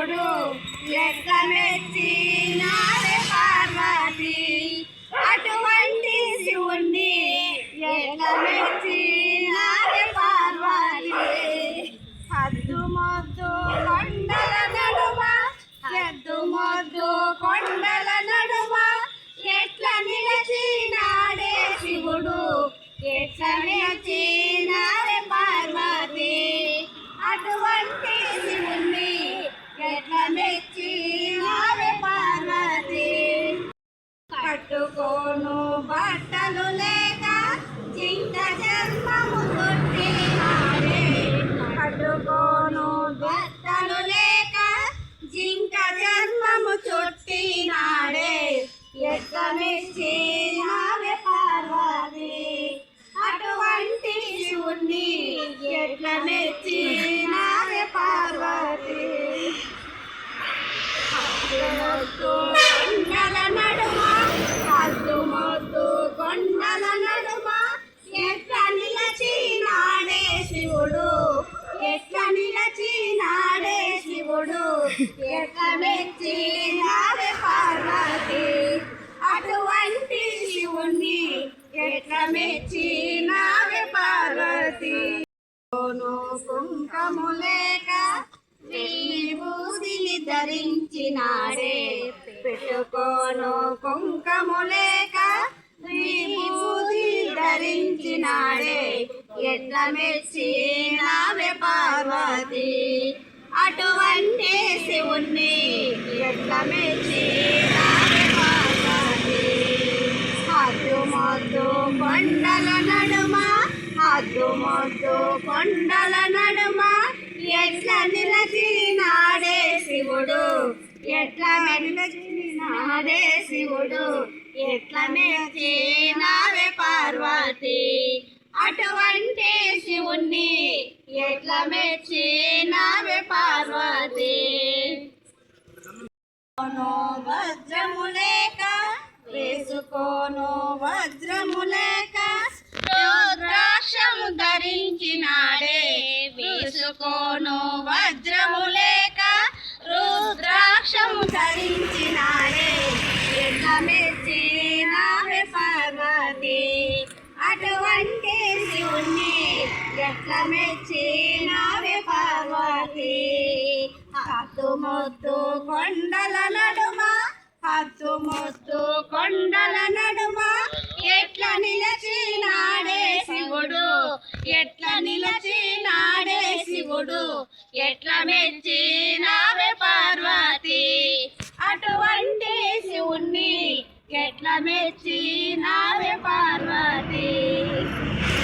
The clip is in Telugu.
చూడు ఎక్కమెచ్చినారే పార్వతి. అటువంటి శివుణ్ణి ఎక్కమెచ్చినారే పార్వతి. హద్దు మొత్తం మెచ్చినావే పార్వతి. కొండల నడుమ హద్దుమొద్దు కొండల నడుమ. ఎట్ల నిలచినాడే శివుడు? ఎట్ల నిలచినాడే శివుడు? ఎట్ల మెచ్చినాడే పార్వతి? అటువంటి శివుణ్ణి ఎట్ల మెచ్చినావే పార్వతి? కోను కుంకము లేక ధరించినాడే పెట్టుకోను కుంకములేక లేక ధరించినాడే ఎట్ల మెచ్చినావే పార్వతి? అటువంటి శివుణ్ణి ఎట్ల మెచ్చి పార్వతి హద్దు మొద్దు కొండల నడుమ హద్దు మొద్దు కొండల నడుమ ఎట్ల నిలచినాడే శివుడు? ఎట్ల నిలచినాడే శివుడు? ఎట్ల మెచ్చినావే పార్వతి? అటువంటి శివుణ్ణి ఎట్ల మెచ్చినావే పార్వతి? వేసుకోను వజ్రము లేక వేసుకోను ధరించినాడే వేసుకోను వజ్రము లేక రుద్రాక్షము ధరించినాడే. ఎట్ల మెచ్చినావే పార్వతి. అటువంటి శివుణ్ణి ఎట్ల మెచ్చినావే పార్వతి. హత్తు మొత్తు కొండల నడుమ హత్తు మొత్తు కొండల శివుడు ఎట్ల మెచ్చినావే పార్వతి? అటువంటి శివుణ్ణి ఎట్ల మెచ్చినా